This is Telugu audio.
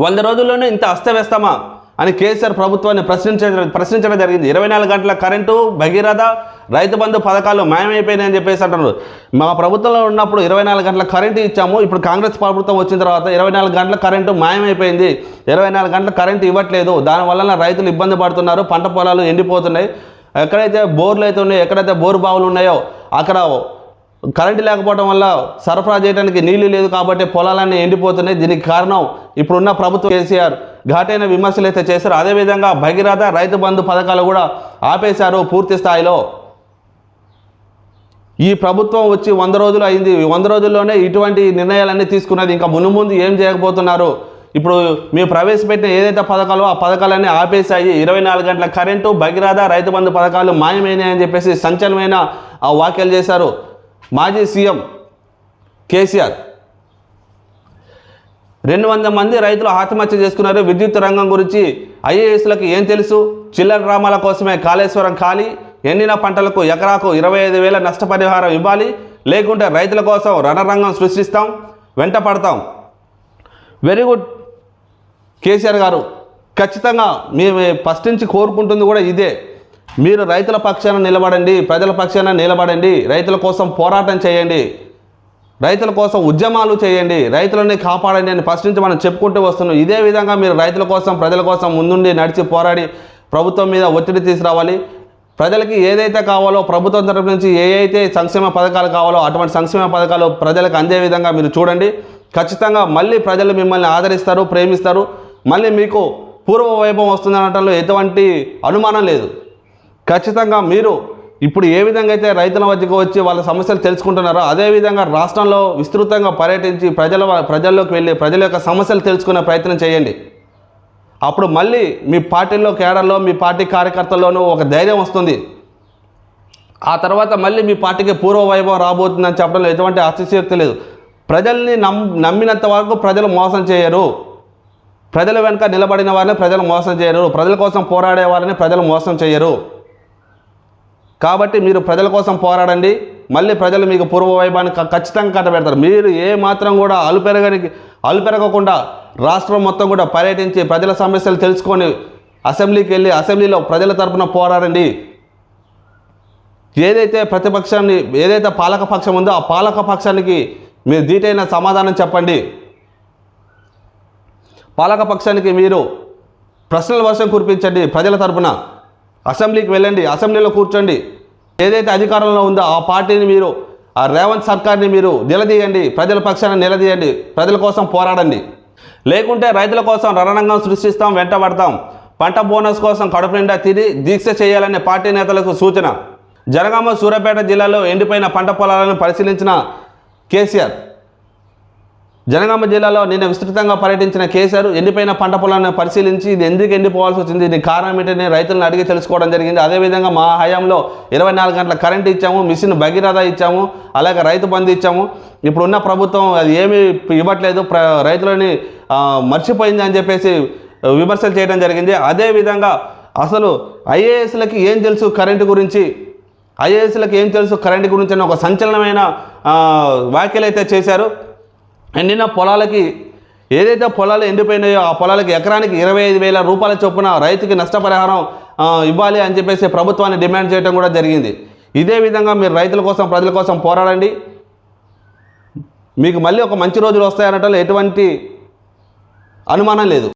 వంద రోజుల్లోనే ఇంత అస్తవ్యస్తమా? అని కేసీఆర్ ప్రభుత్వాన్ని ప్రశ్నించడం ప్రశ్నించడం జరిగింది. ఇరవై నాలుగు గంటల కరెంటు భగీరథ రైతు బంధు పథకాలు మాయమైపోయినాయని చెప్పేసి అంటున్నారు. మా ప్రభుత్వంలో ఉన్నప్పుడు ఇరవై నాలుగు గంటల కరెంటు ఇచ్చాము. ఇప్పుడు కాంగ్రెస్ ప్రభుత్వం వచ్చిన తర్వాత ఇరవై నాలుగు గంటల కరెంటు మాయమైపోయింది. ఇరవై నాలుగు గంటల కరెంటు ఇవ్వట్లేదు. దానివల్ల రైతులు ఇబ్బంది పడుతున్నారు. పంట పొలాలు ఎండిపోతున్నాయి. ఎక్కడైతే బోర్లు అయితే ఉన్నాయో ఎక్కడైతే బోరు బావులు ఉన్నాయో అక్కడ కరెంటు లేకపోవడం వల్ల సరఫరా చేయడానికి నీళ్ళు లేదు కాబట్టి పొలాలన్నీ ఎండిపోతున్నాయి. దీనికి కారణం ఇప్పుడున్న ప్రభుత్వం కేసీఆర్ ఘాటైన విమర్శలు అయితే చేశారు. అదేవిధంగా భగీరథ రైతు బంధు పథకాలు కూడా ఆపేశారు పూర్తి స్థాయిలో. ఈ ప్రభుత్వం వచ్చి వంద రోజులు అయింది. వంద రోజుల్లోనే ఇటువంటి నిర్ణయాలన్నీ తీసుకున్నది. ఇంకా మును ముందు ఏం చేయకపోతున్నారు? ఇప్పుడు మీరు ప్రవేశపెట్టిన ఏదైతే పథకాలో ఆ పథకాలన్నీ ఆపేశాయి. ఇరవై నాలుగు గంటల కరెంటు భగీరథ రైతు బంధు పథకాలు మాయమైనాయని చెప్పేసి సంచలనమైన ఆ వ్యాఖ్యలు చేశారు. మాజీ సీఎం కేసీఆర్. రెండు వందల మంది రైతులు ఆత్మహత్య చేసుకున్నారు. విద్యుత్ రంగం గురించి ఐఏఎస్లకు ఏం తెలుసు? చిల్లర డ్రామాల కోసమే కాళేశ్వరం ఖాళీ. ఎండిన పంటలకు ఎకరాకు ఇరవై ఐదు వేల నష్టపరిహారం ఇవ్వాలి. లేకుంటే రైతుల కోసం రణరంగం సృష్టిస్తాం. వెంట పడతాం. వెరీ గుడ్ కేసీఆర్ గారు. ఖచ్చితంగా మేము ఫస్ట్ నుంచి కోరుకుంటుంది కూడా ఇదే. మీరు రైతుల పక్షాన నిలబడండి ప్రజల పక్షాన నిలబడండి రైతుల కోసం పోరాటం చేయండి రైతుల కోసం ఉద్యమాలు చేయండి రైతులని కాపాడండి అని ఫస్ట్ నుంచి మనం చెప్పుకుంటూ వస్తున్నాం. ఇదే విధంగా మీరు రైతుల కోసం ప్రజల కోసం ముందుండి నడిచి పోరాడి ప్రభుత్వం మీద ఒత్తిడి తీసుకురావాలి. ప్రజలకి ఏదైతే కావాలో ప్రభుత్వం తరపు నుంచి ఏ అయితే సంక్షేమ పథకాలు కావాలో అటువంటి సంక్షేమ పథకాలు ప్రజలకు అందే విధంగా మీరు చూడండి. ఖచ్చితంగా మళ్ళీ ప్రజలు మిమ్మల్ని ఆదరిస్తారు ప్రేమిస్తారు. మళ్ళీ మీకు పూర్వ వైభవం వస్తుందనటంలో ఎటువంటి అనుమానం లేదు. ఖచ్చితంగా మీరు ఇప్పుడు ఏ విధంగా అయితే రైతుల మధ్యకు వచ్చి వాళ్ళ సమస్యలు తెలుసుకుంటున్నారో అదేవిధంగా రాష్ట్రంలో విస్తృతంగా పర్యటించి ప్రజల ప్రజల్లోకి వెళ్ళి ప్రజల యొక్క సమస్యలు తెలుసుకునే ప్రయత్నం చేయండి. అప్పుడు మళ్ళీ మీ పార్టీలో కేడర్లో మీ పార్టీ కార్యకర్తల్లోనూ ఒక ధైర్యం వస్తుంది. ఆ తర్వాత మళ్ళీ మీ పార్టీకి పూర్వ వైభవం రాబోతుందని చెప్పడంలో ఎటువంటి అతిశయోక్తి లేదు. ప్రజల్ని నమ్ నమ్మినంత వరకు ప్రజలు మోసం చేయరు. ప్రజల వెనుక నిలబడిన వారిని ప్రజలు మోసం చేయరు. ప్రజల కోసం పోరాడే వారిని ప్రజలు మోసం చేయరు. కాబట్టి మీరు ప్రజల కోసం పోరాడండి. మళ్ళీ ప్రజలు మీకు పూర్వ వైభవాన్ని ఖచ్చితంగా కట్టబెడతారు. మీరు ఏ మాత్రం కూడా అలుపెరగని అలుపెరగకుండా రాష్ట్రం మొత్తం కూడా పర్యటించి ప్రజల సమస్యలు తెలుసుకొని అసెంబ్లీకి వెళ్ళి అసెంబ్లీలో ప్రజల తరపున పోరాడండి. ఏదైతే ప్రతిపక్షాన్ని ఏదైతే పాలకపక్షం ఉందో ఆ పాలక పక్షానికి మీరు దీటైన సమాధానం చెప్పండి. పాలకపక్షానికి మీరు ప్రశ్నల వర్షం కురిపించండి ప్రజల తరపున. అసెంబ్లీకి వెళ్ళండి అసెంబ్లీలో కూర్చోండి. ఏదైతే అధికారంలో ఉందో ఆ పార్టీని మీరు ఆ రేవంత్ సర్కార్ని మీరు నిలదీయండి ప్రజల పక్షాన నిలదీయండి ప్రజల కోసం పోరాడండి. లేకుంటే రైతుల కోసం రణరంగం సృష్టిస్తాం వెంటబడతాం పంట బోనస్ కోసం కడుపు నిండా తిరిగి దీక్ష చేయాలనే పార్టీ నేతలకు సూచన. జనగామ సూర్యాపేట జిల్లాలో ఎండిపోయిన పంట పొలాలను పరిశీలించిన కేసీఆర్. జనగామ జిల్లాలో నిన్న విస్తృతంగా పర్యటించిన కేసీఆర్ ఎండిపోయిన పంట పొలాన్ని పరిశీలించి ఇది ఎందుకు ఎండిపోవాల్సి వచ్చింది దీనికి కారణం ఏంటని రైతులను అడిగి తెలుసుకోవడం జరిగింది. అదేవిధంగా మా హయాంలో ఇరవై నాలుగు గంటల కరెంట్ ఇచ్చాము మిషన్ భగీరథ ఇచ్చాము అలాగే రైతు బంధు ఇచ్చాము. ఇప్పుడున్న ప్రభుత్వం అది ఏమీ ఇవ్వట్లేదు ప్ర రైతులని మర్చిపోయింది అని చెప్పేసి విమర్శలు చేయడం జరిగింది. అదేవిధంగా అసలు ఐఏఎస్లకి ఏం తెలుసు కరెంటు గురించి? ఐఏఎస్లకు ఏం తెలుసు కరెంటు గురించి అని ఒక సంచలనమైన వ్యాఖ్యలు అయితే చేశారు. ఎండిన పొలాలకి ఏదైతే పొలాలు ఎండిపోయినాయో ఆ పొలాలకి ఎకరానికి ఇరవై ఐదు వేల రూపాయల చొప్పున రైతుకి నష్టపరిహారం ఇవ్వాలి అని చెప్పేసి ప్రభుత్వాన్ని డిమాండ్ చేయడం కూడా జరిగింది. ఇదే విధంగా మీరు రైతుల కోసం ప్రజల కోసం పోరాడండి. మీకు మళ్ళీ ఒక మంచి రోజులు వస్తాయనటంలో ఎటువంటి అనుమానం లేదు.